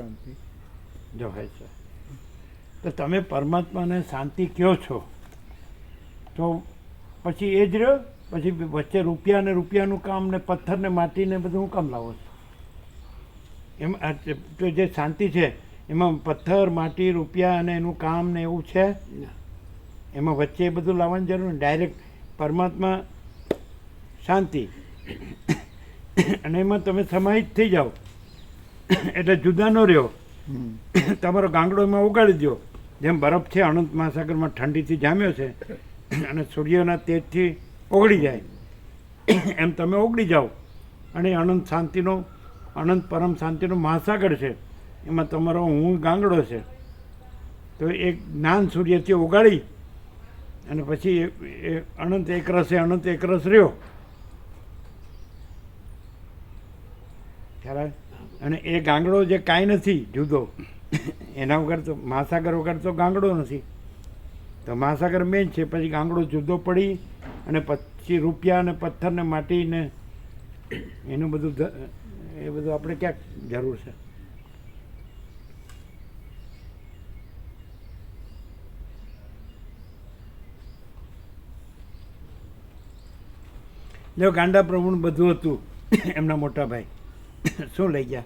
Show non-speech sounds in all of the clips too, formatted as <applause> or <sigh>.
શાંતિ. જો હોય છે. તો તમે પરમાત્માને શાંતિ કહો છો? તો પછી એ જ રહ્યો? પછી વચ્ચે રૂપિયા ને રૂપિયાનું કામ ને પથ્થર ને માટી ને બધું હું કામ લાવો છો? એમ જે શાંતિ છે એમાં પથ્થર માટી રૂપિયા અને એનું કામ ને એવું છે? એમાં વચ્ચે એ બધું લાવવાની જરૂર નહીં. ડાયરેક્ટ પરમાત્મા શાંતિ. અને એમાં તમે સમાહિત થઈ જાઓ. <coughs> એટલે જુદા ન રહ્યો. <coughs> તમારો ગાંગડો એમાં ઉગાડી દો જેમ બરફ છે અનંત મહાસાગરમાં ઠંડીથી જામ્યો છે <coughs> અને સૂર્યના તેજથી ઓગળી જાય. એમ તમે ઓગળી જાઓ. અને અનંત શાંતિનો અનંત પરમ શાંતિનો મહાસાગર છે. એમાં તમારો હું ગાંગડો છે. તો એ જ્ઞાન સૂર્યથી ઉગાડી અને પછી એ- અનંત એકરસે અનંત એકરસ રહ્યો. ખ્યાલ? અને એ ગાંગડો જે કાંઈ નથી જુદો, એના વગર તો મહાસાગર વગર તો ગાંગડો નથી. તો મહાસાગર મેન છે, પછી ગાંગડો જુદો પડી અને પછી રૂપિયા અને પથ્થર ને એનું બધું એ બધું આપણે ક્યાંક જરૂર છે. જો ગાંડા પ્રભુનું બધું હતું, એમના મોટા ભાઈ. <coughs> શું લઈ ગયા?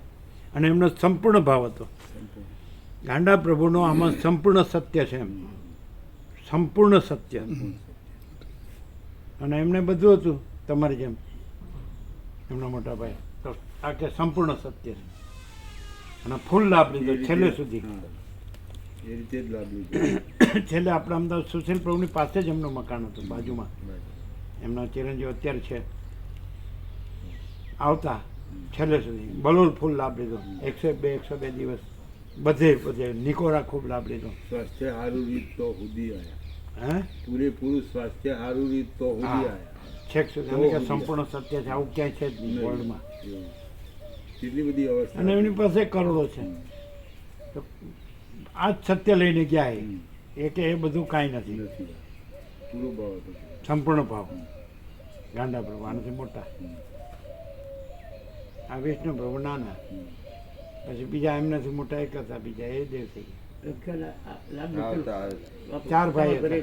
અને એમનો સંપૂર્ણ ભાવ હતો. ગાંડા પ્રભુનો આમાં સંપૂર્ણ સત્ય છે એમ. સંપૂર્ણ સત્ય. અને એમને બધું હતું તમારી જેમ. એમના મોટા ભાઈ તો આ કે સંપૂર્ણ સત્ય છે. અને ફૂલ લાભ લીધો છેલ્લે સુધી. એ રીતે જ લાભ લીધો. <coughs> છેલ્લે આપણા અમદાવાદ સુશીલ પ્રભુની પાસે જ એમનું મકાન હતું બાજુમાં. એમના ચિરંજીવ અત્યારે છે. આવતા. છેલ્લે સુધી. બલોલ ફૂલ લાભ લીધો એકસો બે એકસો બે દિવસ. બધે બધે. નિકોરા ખૂબ લાભ લીધો સ્વાસ્થ્ય સારું રીત તો સુધી આવ્યા હે? પૂરેપૂરું સ્વાસ્થ્ય સારું રીત તો સુધી આવ્યા છેક સુધી. કે સંપૂર્ણ સત્ય છે. આવું ક્યાંય છે જ નહીં. વર્લ્ડમાં કેટલી બધી અવસ્થા અને એમની પાસે કરોડો છે. તો આ જ સત્ય લઈને ગયા એ. કે એ બધું કાંઈ નથી. નથી. પૂરો ભાવ સંપૂર્ણ ભાવ. ગાંડા પ્રભુ. આનાથી મોટા. આ વિષ્ણુ પ્રભુ નાના પછી બીજા એમનાથી મોટા એક હતા બીજા એ દેવ થઈ. ગયા ચાર ભાઈ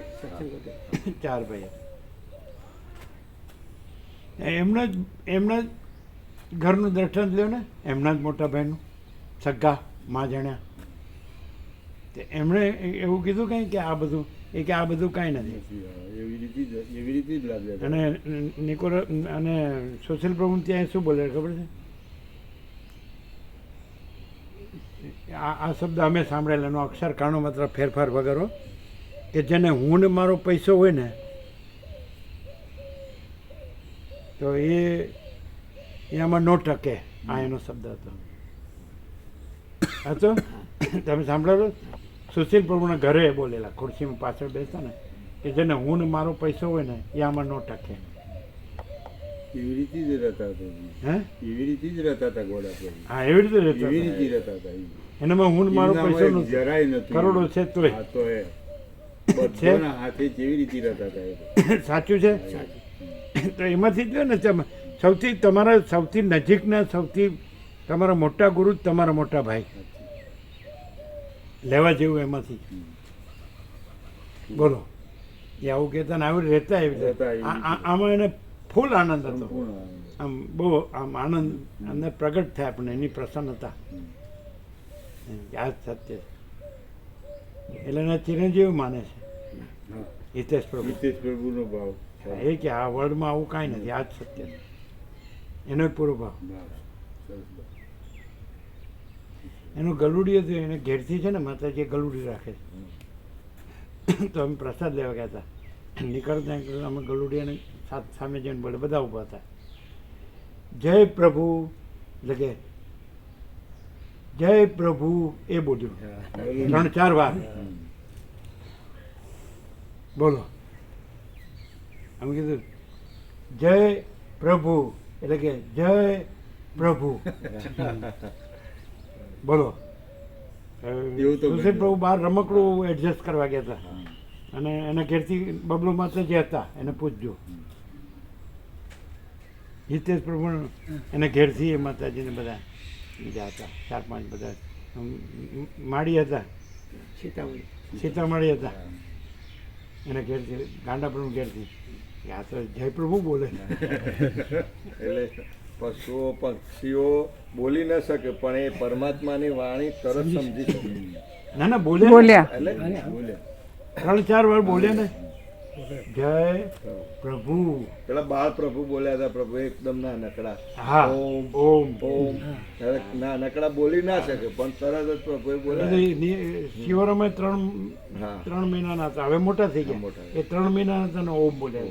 ચાર ભાઈ. એમના જ એમના જ ઘરનું દર્શન લ્યો ને એમના જ મોટા ભાઈનું સગા મા જણ્યા તે એમણે એવું કીધું કંઈ કે આ બધું એ કે આ બધું કાંઈ નથી નથી. એવી રીતે એવી રીતે જ લાભ અને નિકોર અને સોશિયલ પ્રભુ ત્યાં શું બોલે ખબર છે આ આ શબ્દ અમે સાંભળેલા એનો અક્ષર કાણો માત્ર ફેરફાર વગરો કે જેને હું ને મારો પૈસો હોય ને, તો એ એ આમાં નો ટકે આ એનો શબ્દ હતો. હતો? તમે સાંભળેલો? સુશીલ પ્રભુના ઘરે બોલેલા, ખુરશીમાં પાછળ બેસતા ને કે જેને હું ને મારો પૈસો હોય ને, એ આમાં નો ટકે. એવી રીતે જ રહેતા હતા હે? એવી રીતે જ રહેતા હતા ઘોડા પર હા એવી રીતે રહેતા એવી રીતે રહેતા હતા એનામાં હું મારો પૈસો નથી જરાય નતું કરોડો છે તો હા, તો એ. બધાના હાથે જેવી રીતે રહેતા હતા સાચું છે? તો એમાંથી જ ને સૌથી તમારા સૌથી નજીકના સૌથી તમારા મોટા ગુરુ તમારા મોટા ભાઈ. લેવા જેવું એમાંથી. બોલો. એ આવું કહેતા ને આવું રહેતા એવી આમાં એને ફૂલ આનંદ હતો. આમ બહુ આમ આનંદ અંદર પ્રગટ થાય પણ એની પ્રસન્નતા. યાદ આ સત્ય એટલે એના ચિરંજીવ માને છે. હિતેશ પ્રભુ. હિતેશ પ્રભુનો ભાવ એ કે આ વર્લ્ડમાં આવું કાંઈ નથી આ જ સત્ય છે. એનો પૂરો ભાવ. એનું ગલુડી હતું એને ઘેરથી છે ને માતાજી ગલુડી રાખે છે. તો અમે પ્રસાદ લેવા ગયા હતા. નીકળતા નીકળતા અમે ગલુડિયાને સાથ સામે જઈને બોલે બધા ઊભા હતા જય પ્રભુ. એટલે કે જય પ્રભુ એ બોલ્યું. ત્રણ ચાર વાર. બોલો. અમે કીધું જય પ્રભુ. એટલે કે જય પ્રભુ. બોલો. સુશીલ પ્રભુ બહાર રમકડું એડજસ્ટ કરવા ગયા હતા. અને એના ઘેરથી બબલો માતા જે હતા એને પૂછજો હિતેશ પ્રભુ એના ઘેરથી એ માતાજીને બધા બીજા હતા ચાર પાંચ બધા. માળી હતા. સીતામઢી. સીતામઢી હતા. એના ઘેરથી ગાંડાપુરનું ઘેરથી. આ તો જયપ્રભુ બોલે. એટલે પશુઓ પક્ષીઓ બોલી ન શકે પણ એ પરમાત્માની વાણી તરત સમજી શકે. ના ના બોલ્યા બોલ્યા. એટલે બોલ્યા. ત્રણ ચાર વાર બોલ્યા ને? જય પ્રભુ. પેલા બાળ પ્રભુ બોલ્યા હતા પ્રભુ એકદમ ના નકડા હા. ઓમ ઓમ. ઓમ. ના નકડા બોલી ના શકે પણ તરત જ પ્રભુએ બોલ્યા. શિવરમે ત્રણ ત્રણ મહિનાના હતા. હવે મોટા થઈ ગયા. મોટા. એ ત્રણ મહિનાના હતા ને ઓમ બોલ્યા.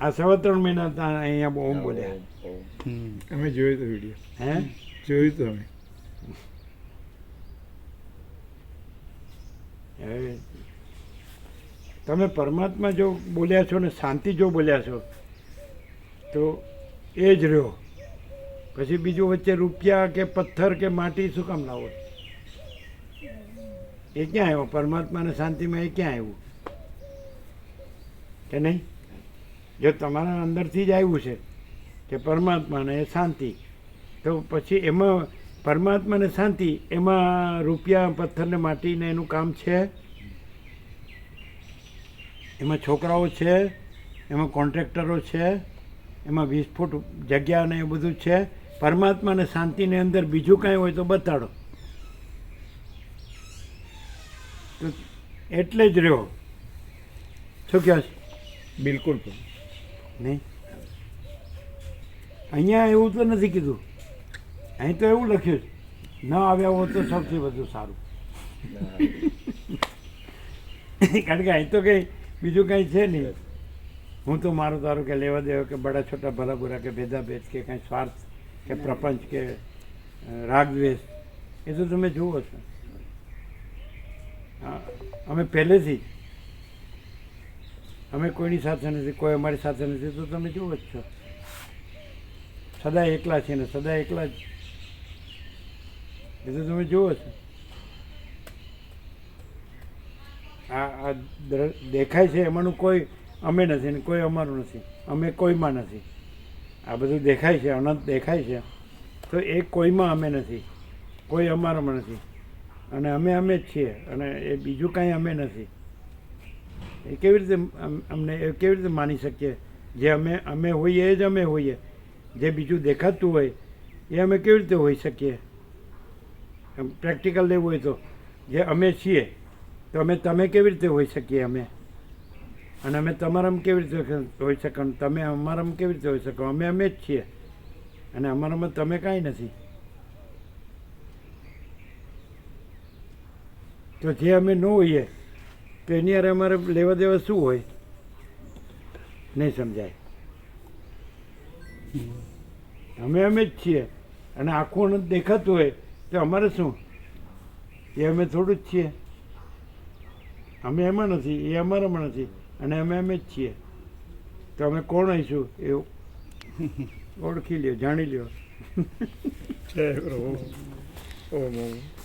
આ સવા ત્રણ મહિના હતા અહીંયા ઓમ બોલ્યા. અમે જોયું તો વીડિયો. હે? જોયું તો અમે હવે તમે પરમાત્મા જો બોલ્યા છો ને શાંતિ જો બોલ્યા છો, તો એ જ રહ્યો. પછી બીજું વચ્ચે રૂપિયા કે પથ્થર કે માટી શું કામ લાવો એ ક્યાં આવ્યો? પરમાત્માને શાંતિમાં એ ક્યાં આવ્યું? કે નહીં? જો તમારા અંદરથી જ આવ્યું છે કે પરમાત્માને શાંતિ, તો પછી એમાં પરમાત્માને શાંતિ એમાં રૂપિયા પથ્થરને માટીને એનું કામ છે? એમાં છોકરાઓ છે એમાં કોન્ટ્રાક્ટરો છે એમાં વીસ ફૂટ જગ્યા ને એ બધું છે. પરમાત્માને શાંતિની અંદર બીજું કાંઈ હોય તો બતાડો. તો એટલે જ રહ્યો. શું કહો છે? બિલકુલ. નહીં? અહીંયા એવું તો નથી કીધું. અહીં તો એવું લખ્યું છે, ન આવ્યા હોત તો સૌથી વધુ સારું. કારણ કે અહીં તો કંઈ બીજું કંઈ છે નહીં. હું તો મારું તારું કે લેવા દેવા કે બડા છોટા ભલા બુરા કે ભેદાભેદ કે કાંઈ સ્વાર્થ કે પ્રપંચ કે રાગદ્વેષ એ તો તમે જુઓ છો. અમે પહેલેથી અમે કોઈની સાથે નથી કોઈ અમારી સાથે નથી તો તમે જુઓ જ છો. સદાય એકલા છીએ ને સદા એકલા જ એ તો તમે જુઓ છો. આ આ દેખાય છે એમાંનું કોઈ અમે નથી ને કોઈ અમારું નથી. અમે કોઈમાં નથી. આ બધું દેખાય છે, અનંત દેખાય છે. તો એ કોઈમાં અમે નથી. કોઈ અમારામાં નથી. અને અમે અમે જ છીએ. અને એ બીજું કાંઈ અમે નથી. એ કેવી રીતે અમને એ કેવી રીતે માની શકીએ? જે અમે અમે હોઈએ એ જ અમે હોઈએ. જે બીજું દેખાતું હોય, એ અમે કેવી રીતે હોઈ શકીએ? પ્રેક્ટિકલ લેવું હોય તો. જે અમે છીએ, તો અમે તમે કેવી રીતે હોઈ શકીએ અમે? અને અમે તમારામાં કેવી રીતે હોઈ શકો તમે અમારામાં કેવી રીતે હોઈ શકો? અમે અમે જ છીએ. અને અમારામાં તમે કાંઈ નથી. તો જે અમે ન હોઈએ, તો એની અરે અમારે લેવા દેવા શું હોય? નહીં સમજાય. અમે અમે જ છીએ. અને આખું દેખાતું હોય તો અમારે શું? એ અમે થોડું જ છીએ. અમે એમાં નથી, એ અમારામાં નથી, અને અમે અમે જ છીએ. તો અમે કોણ આવીશું એવું ઓળખી લ્યો, જાણી લ્યો. જય પ્રભુ. ઓમ.